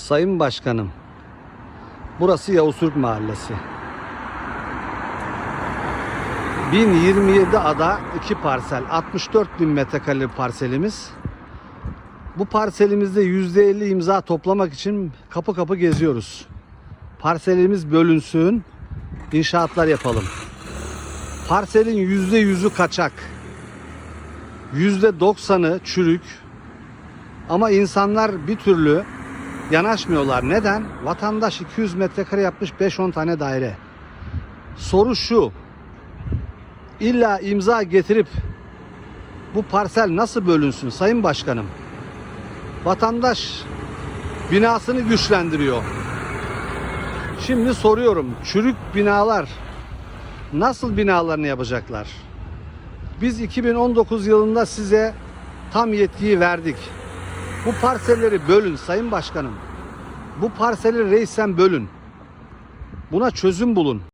Sayın Başkanım, burası Yavuztürk Mahallesi. 1027 ada 2 parsel, 64 bin metrekare parselimiz. Bu parselimizde %50 imza toplamak için kapı kapı geziyoruz. Parselimiz bölünsün, inşaatlar yapalım. Parselin %100'ü kaçak. %90'ı çürük. Ama insanlar bir türlü yanaşmıyorlar. Neden? Vatandaş 200 metrekare yapmış 5-10 tane daire. Soru şu. İlla imza getirip bu parsel nasıl bölünsün Sayın Başkanım? Vatandaş binasını güçlendiriyor. Şimdi soruyorum. Çürük binalar nasıl binalarını yapacaklar? Biz 2019 yılında size tam yetkiyi verdik. Bu parselleri bölün Sayın Başkanım. Bu parseli reisen bölün. Buna çözüm bulun.